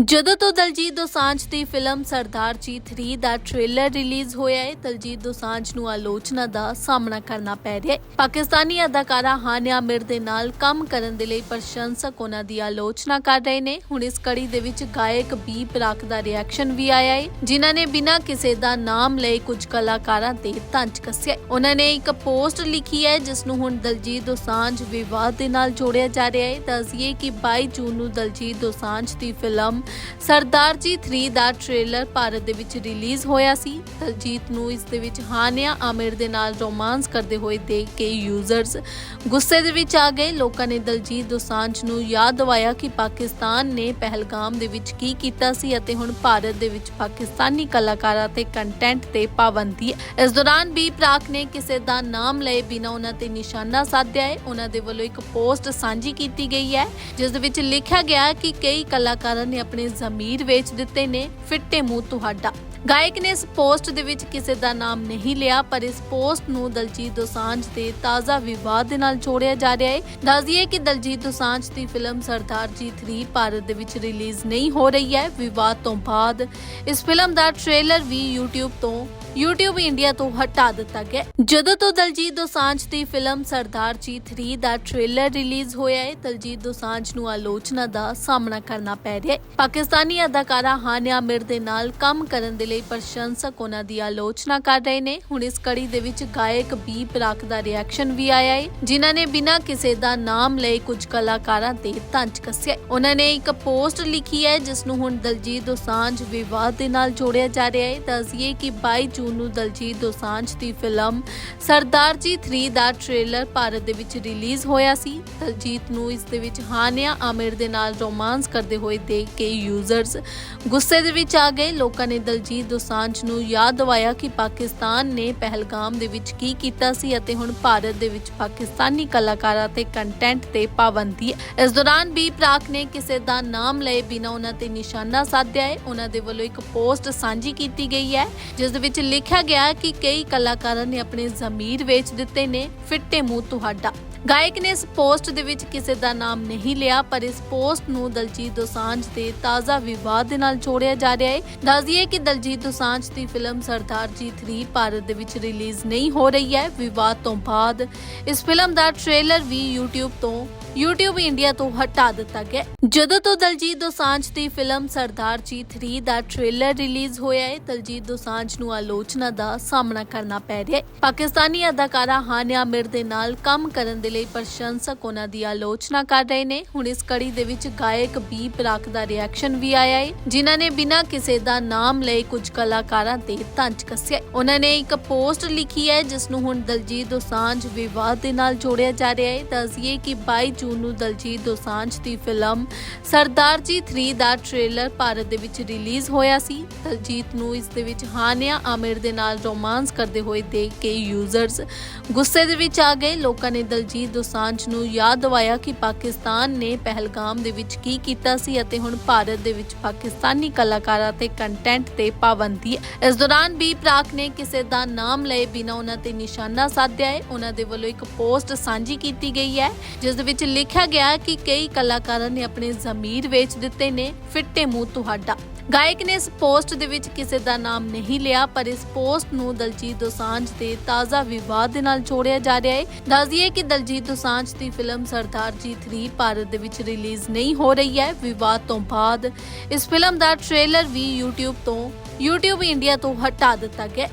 ਜਦੋਂ ਤੋਂ ਦਲਜੀਤ ਦੋਸਾਂਝ ਦੀ ਫਿਲਮ ਸਰਦਾਰ ਜੀ 3 ਦਾ ਟ੍ਰੇਲਰ ਰਿਲੀਜ਼ ਹੋਇਆ ਹੈ, ਦਲਜੀਤ ਦੋਸਾਂਝ ਨੂੰ ਆਲੋਚਨਾ ਦਾ ਸਾਹਮਣਾ ਕਰਨਾ ਪੈ ਰਿਹਾ ਹੈ। ਪਾਕਿਸਤਾਨੀ ਅਦਾਕਾਰਾ ਹਾਨਿਆ ਮਿਰ ਦੇ ਨਾਲ ਕੰਮ ਕਰਨ ਦੇ ਲਈ ਪ੍ਰਸ਼ੰਸਕ ਉਹਨਾਂ ਦੀ ਆਲੋਚਨਾ ਕਰ ਰਹੇ ਨੇ। ਹੁਣ ਇਸ ਕੜੀ ਦੇ ਵਿੱਚ ਗਾਇਕ ਬੀ ਪ੍ਰਾਕ ਦਾ ਰਿਐਕਸ਼ਨ ਵੀ ਆਇਆ ਹੈ, ਜਿਨ੍ਹਾਂ ਨੇ ਬਿਨਾਂ ਕਿਸੇ ਦਾ ਨਾਮ ਲਏ ਕੁਝ ਕਲਾਕਾਰਾਂ ਤੇ ਤੰਜ ਕੱਸਿਆ ਉਹਨਾਂ ਨੇ ਇੱਕ ਪੋਸਟ ਲਿਖੀ ਹੈ, ਜਿਸ ਨੂੰ ਹੁਣ ਦਲਜੀਤ ਦੋਸਾਂਝ ਵਿਵਾਦ ਦੇ ਨਾਲ ਜੋੜਿਆ ਜਾ ਰਿਹਾ ਹੈ। ਦੱਸਈਏ ਕਿ 22 ਜੂਨ ਨੂੰ ਦਲਜੀਤ ਦੋਸਾਂਝ ਦੀ ਫਿਲਮ ਸਰਦਾਰ ਜੀ 3 ਦਾ ਟ੍ਰੇਲਰ ਭਾਰਤ ਦੇ ਵਿੱਚ ਰਿਲੀਜ਼ ਹੋਇਆ ਸੀ। ਦਲਜੀਤ ਨੂੰ ਇਸ ਦੇ ਵਿੱਚ ਹਾਨਿਆ। ਆਮਿਰ ਦੇ ਨਾਲ ਰੋਮਾਂਸ ਕਰਦੇ ਹੋਏ ਦੇਖ ਕੇ ਯੂਜ਼ਰਸ ਗੁੱਸੇ ਦੇ ਵਿੱਚ ਆ ਗਏ। ਲੋਕਾਂ ਨੇ ਦਲਜੀਤ ਦੋਸਾਂਝ ਨੂੰ ਯਾਦ ਦਿਵਾਇਆ ਕਿ ਪਾਕਿਸਤਾਨ ਨੇ ਪਹਿਲਗਾਮ ਦੇ ਵਿੱਚ ਕੀ ਕੀਤਾ ਸੀ ਅਤੇ ਹੁਣ ਭਾਰਤ ਦੇ ਵਿੱਚ ਪਾਕਿਸਤਾਨੀ ਕਲਾਕਾਰਾਂ ਤੇ ਕੰਟੈਂਟ ਤੇ ਪਾਬੰਦੀ ਇਸ ਦੌਰਾਨ ਵੀ ਪ੍ਰਾਕ ਨੇ ਕਿਸੇ ਦਾ ਨਾਮ ਲਏ ਬਿਨਾਂ ਉਹਨਾਂ ਤੇ ਨਿਸ਼ਾਨਾ ਸਾਧਿਆ ਹੈ। ਉਹਨਾਂ ਦੇ ਵੱਲੋਂ ਇੱਕ ਪੋਸਟ ਸਾਂਝੀ ਕੀਤੀ ਗਈ ਹੈ, ਜਿਸ ਦੇ ਵਿੱਚ ਲਿਖਿਆ ਗਿਆ ਕਿ ਕਈ ਕਲਾਕਾਰਾਂ ਨੇ ਆਪਣੇ ਜ਼ਮੀਰ ਵੇਚ ਦਿੱਤੇ ਨੇ, ਫਿੱਟੇ ਮੂੰਹ ਤੁਹਾਡਾ। ਗਾਇਕ ਨੇ ਇਸ ਪੋਸਟ ਦੇ ਵਿੱਚ ਕਿਸੇ ਦਾ ਨਾਮ ਨਹੀਂ ਲਿਆ, ਪਰ ਇਸ ਪੋਸਟ ਨੂੰ ਦਲਜੀਤ ਦੋਸਾਂਝ ਦੇ ਤਾਜ਼ਾ ਵਿਵਾਦ ਦੇ ਨਾਲ ਜੋੜਿਆ ਜਾ ਰਿਹਾ ਹੈ। ਦੱਸਦੀਏ ਕਿ ਦਲਜੀਤ ਦੋਸਾਂਝ ਦੀ ਫਿਲਮ ਸਰਦਾਰ ਜੀ 3 ਭਾਰਤ ਦੇ ਵਿੱਚ ਰਿਲੀਜ਼ ਨਹੀਂ ਹੋ ਰਹੀ ਹੈ। ਵਿਵਾਦ ਤੋਂ ਬਾਅਦ ਇਸ ਫਿਲਮ ਦਾ ਟ੍ਰੇਲਰ ਵੀ YouTube ਤੋਂ YouTube ਇੰਡੀਆ ਤੋਂ ਹਟਾ ਦਿੱਤਾ ਗਿਆ ਜਦੋਂ ਤੋਂ ਦਲਜੀਤ ਦੋਸਾਂਝ ਦੀ ਫਿਲਮ ਸਰਦਾਰ ਜੀ 3 ਦਾ ਟ੍ਰੇਲਰ ਰਿਲੀਜ਼ ਹੋਇਆ ਹੈ, ਦਲਜੀਤ ਦੋਸਾਂਝ ਨੂੰ ਆਲੋਚਨਾ ਦਾ ਸਾਹਮਣਾ ਕਰਨਾ ਪੈ ਰਿਹਾ ਹੈ। ਪਾਕਿਸਤਾਨੀ ਅਦਾਕਾਰਾ ਹਾਨਿਆ ਮਿਰ ਦੇ ਨਾਲ ਕੰਮ ਕਰਨ ਦੇ ਲਈ ਪ੍ਰਸ਼ੰਸਕ ਉਹਨਾਂ ਦੀ ਆਲੋਚਨਾ ਕਰ ਰਹੇ ਨੇ। ਹੁਣ ਇਸ ਕੜੀ ਦੇ ਵਿੱਚ ਗਾਇਕ ਬੀ ਪ੍ਰਾਕ ਦਾ ਰਿਐਕਸ਼ਨ ਵੀ ਆਇਆ ਹੈ, ਜਿਨ੍ਹਾਂ ਨੇ ਬਿਨਾਂ ਕਿਸੇ ਦਾ ਨਾਮ ਲਏ ਕੁਝ ਕਲਾਕਾਰਾਂ ਤੇ ਤੰਜ ਕੱਸਿਆ ਉਹਨਾਂ ਨੇ ਇੱਕ ਪੋਸਟ ਲਿਖੀ ਹੈ, ਜਿਸ ਨੂੰ ਹੁਣ ਦਲਜੀਤ ਦੋਸਾਂਝ ਵਿਵਾਦ ਦੇ ਨਾਲ ਜੋੜਿਆ ਜਾ ਰਿਹਾ ਹੈ। ਦੱਸਈਏ ਕਿ 22 ਜੂਨ ਨੂੰ ਦਲਜੀਤ ਦੋਸਾਂਝ ਦੀ ਫਿਲਮ ਸਰਦਾਰ ਜੀ 3 ਦਾ ਟ੍ਰੇਲਰ ਭਾਰਤ ਦੇ ਵਿੱਚ ਰਿਲੀਜ਼ ਹੋਇਆ ਸੀ। ਦਲਜੀਤ ਨੂੰ ਇਸ ਦੇ ਵਿੱਚ ਹਾਨਿਆ, ਆਮਿਰ ਦੇ ਨਾਲ ਰੋਮਾਂਸ ਕਰਦੇ ਹੋਏ ਦੇਖ ਕੇ ਯੂਜ਼ਰਸ ਗੁੱਸੇ ਦੇ ਵਿੱਚ ਆ ਗਏ। ਲੋਕਾਂ ਨੇ ਦਲਜੀਤ ਦੋਸਾਂਝ ਨੂੰ ਯਾਦ ਦਿਵਾਇਆ ਕਿ ਪਾਕਿਸਤਾਨ ਨੇ ਪਹਿਲਗਾਮ ਦੇ ਵਿੱਚ ਕੀ ਕੀਤਾ ਸੀ ਅਤੇ ਹੁਣ ਭਾਰਤ ਦੇ ਵਿੱਚ ਪਾਕਿਸਤਾਨੀ ਕਲਾਕਾਰਾਂ ਤੇ ਕੰਟੈਂਟ ਤੇ ਪਾਬੰਦੀ ਹੈ। ਇਸ ਦੌਰਾਨ ਵੀ ਪ੍ਰਾਕ ਨੇ ਕਿਸੇ ਦਾ ਨਾਮ ਲਏ ਬਿਨਾਂ ਉਹਨਾਂ ਤੇ ਨਿਸ਼ਾਨਾ ਸਾਧਿਆ ਹੈ। ਉਹਨਾਂ ਦੇ ਵੱਲੋਂ ਇੱਕ ਪੋਸਟ ਸਾਂਝੀ ਕੀਤੀ ਗਈ ਹੈ, ਜਿਸ ਦੇ ਵਿੱਚ ਲਿਖਿਆ ਗਿਆ ਕਿ ਕਈ ਕਲਾਕਾਰਾਂ ਨੇ ਆਪਣੇ ਜ਼ਮੀਰ ਵੇਚ ਦਿੱਤੇ ਨੇ, ਫਿੱਟੇ ਮੂੰਹ ਤੁਹਾਡਾ। ਗਾਇਕ ਨੇ ਇਸ ਪੋਸਟ ਦੇ ਵਿੱਚ ਕਿਸੇ ਦਾ ਨਾਮ ਨਹੀਂ ਲਿਆ, ਪਰ ਇਸ ਪੋਸਟ ਨੂੰ ਦਲਜੀਤ ਦੋਸਾਂਝ ਦੇ ਤਾਜ਼ਾ ਵਿਵਾਦ ਦੇ ਨਾਲ ਜੋੜਿਆ ਜਾ ਰਿਹਾ ਹੈ। ਦੱਸਦੀਏ ਕਿ ਦਲਜੀਤ ਦੋਸਾਂਝ ਦੀ ਫਿਲਮ ਸਰਦਾਰ ਜੀ 3 ਭਾਰਤ ਦੇ ਵਿੱਚ ਰਿਲੀਜ਼ ਨਹੀਂ ਹੋ ਰਹੀ ਹੈ। ਵਿਵਾਦ ਤੋਂ ਬਾਅਦ ਇਸ ਫਿਲਮ ਦਾ ਟ੍ਰੇਲਰ ਵੀ YouTube ਤੋਂ YouTube ਇੰਡੀਆ ਤੋਂ ਹਟਾ ਦਿੱਤਾ ਗਿਆ ਜਦੋਂ ਤੋਂ ਦਲਜੀਤ ਦੋਸਾਂਝ ਦੀ ਫਿਲਮ ਸਰਦਾਰ ਜੀ 3 ਦਾ ਟ੍ਰੇਲਰ ਰਿਲੀਜ਼ ਹੋਇਆ ਹੈ, ਦਲਜੀਤ ਦੋਸਾਂਝ ਨੂੰ ਆਲੋਚਨਾ ਦਾ ਸਾਹਮਣਾ ਕਰਨਾ ਪੈ ਰਿਹਾ ਹੈ। ਪਾਕਿਸਤਾਨੀ ਅਦਾਕਾਰਾ ਹਾਨਿਆ ਮਿਰ ਦੇ ਨਾਲ ਕੰਮ ਕਰਨ ਦੇ ਲਈ ਪ੍ਰਸ਼ੰਸਕ ਉਹਨਾਂ ਦੀ ਆਲੋਚਨਾ ਕਰ ਰਹੇ ਨੇ। ਹੁਣ ਇਸ ਕੜੀ ਦੇ ਵਿੱਚ ਗਾਇਕ ਬੀ ਬਰਾਕ ਦਾ ਰਿਐਕਸ਼ਨ ਵੀ ਆਇਆ ਹੈ, ਜਿਨ੍ਹਾਂ ਨੇ ਬਿਨਾਂ ਕਿਸੇ ਦਾ ਨਾਮ ਲਏ ਕੁਝ ਕਲਾਕਾਰਾਂ ਤੇ ਤੰਜ ਕੱਸਿਆ ਉਹਨਾਂ ਨੇ ਇੱਕ ਪੋਸਟ ਲਿਖੀ ਹੈ, ਜਿਸ ਨੂੰ ਹੁਣ ਦਲਜੀਤ ਦੋਸਾਂਝ ਵਿਵਾਦ ਦੇ ਨਾਲ ਜੋੜਿਆ ਜਾ ਰਿਹਾ ਹੈ। ਦੱਸਈਏ ਕਿ 22 ਜੂਨ ਨੂੰ ਦਲਜੀਤ ਦੋਸਾਂਝ ਦੀ ਫਿਲਮ ਸਰਦਾਰ ਜੀ 3 ਦਾ ਟ੍ਰੇਲਰ ਭਾਰਤ ਦੇ ਵਿੱਚ ਰਿਲੀਜ਼ ਹੋਇਆ ਸੀ। ਦਲਜੀਤ ਨੂੰ ਇਸ ਦੇ ਵਿੱਚ ਹਾਨਿਆ, ਆਮਿਰ ਦੇ ਨਾਲ ਰੋਮਾਂਸ ਕਰਦੇ ਹੋਏ ਦੇਖ ਕੇ ਯੂਜ਼ਰਸ ਗੁੱਸੇ ਦੇ ਵਿੱਚ ਆ ਗਏ। ਲੋਕਾਂ ਨੇ ਦਲਜੀਤ ਦੋਸਾਂਝ ਨੂੰ ਯਾਦ ਦਿਵਾਇਆ ਕਿ ਪਾਕਿਸਤਾਨ ਨੇ ਪਹਿਲਗਾਮ ਦੇ ਵਿੱਚ ਕੀ ਕੀਤਾ ਸੀ ਅਤੇ ਹੁਣ ਭਾਰਤ ਦੇ ਵਿੱਚ ਪਾਕਿਸਤਾਨੀ ਕਲਾਕਾਰਾਂ ਤੇ ਕੰਟੈਂਟ ਤੇ ਪਾਬੰਦੀ ਹੈ। ਇਸ ਦੌਰਾਨ ਵੀ ਪ੍ਰਾਕ ਨੇ ਕਿਸੇ ਦਾ ਨਾਮ ਲਏ ਬਿਨਾਂ ਉਹਨਾਂ ਤੇ ਨਿਸ਼ਾਨਾ ਸਾਧਿਆ ਹੈ। ਉਹਨਾਂ ਦੇ ਵੱਲੋਂ ਇੱਕ ਪੋਸਟ ਸਾਂਝੀ ਕੀਤੀ ਗਈ ਹੈ, ਜਿਸ ਦੇ ਵਿੱਚ ਲਿਖਿਆ ਗਿਆ ਕਿ ਕਈ ਕਲਾਕਾਰਾਂ ਨੇ ਆਪਣੇ ਜ਼ਮੀਰ ਵੇਚ ਦਿੱਤੇ ਨੇ, ਫਿੱਟੇ ਮੂੰਹ ਤੁਹਾਡਾ। ਗਾਇਕ ਨੇ ਇਸ ਪੋਸਟ ਦੇ ਵਿੱਚ ਕਿਸੇ ਦਾ ਨਾਮ ਨਹੀਂ ਲਿਆ, ਪਰ ਇਸ ਪੋਸਟ ਨੂੰ ਦਲਜੀਤ ਦੋਸਾਂਝ ਦੇ ਤਾਜ਼ਾ ਵਿਵਾਦ ਦੇ ਨਾਲ ਜੋੜਿਆ ਜਾ ਰਿਹਾ ਹੈ। ਦੱਸਦੀਏ ਕਿ ਦਲਜੀਤ ਦੋਸਾਂਝ ਦੀ ਫਿਲਮ ਸਰਦਾਰ ਜੀ 3 ਭਾਰਤ ਦੇ ਵਿੱਚ ਰਿਲੀਜ਼ ਨਹੀਂ ਹੋ ਰਹੀ ਹੈ। ਵਿਵਾਦ ਤੋਂ ਬਾਅਦ ਇਸ ਫਿਲਮ ਦਾ ਟ੍ਰੇਲਰ ਵੀ YouTube ਤੋਂ, YouTube ਇੰਡੀਆ ਤੋਂ ਹਟਾ ਦਿੱਤਾ ਗਿਆ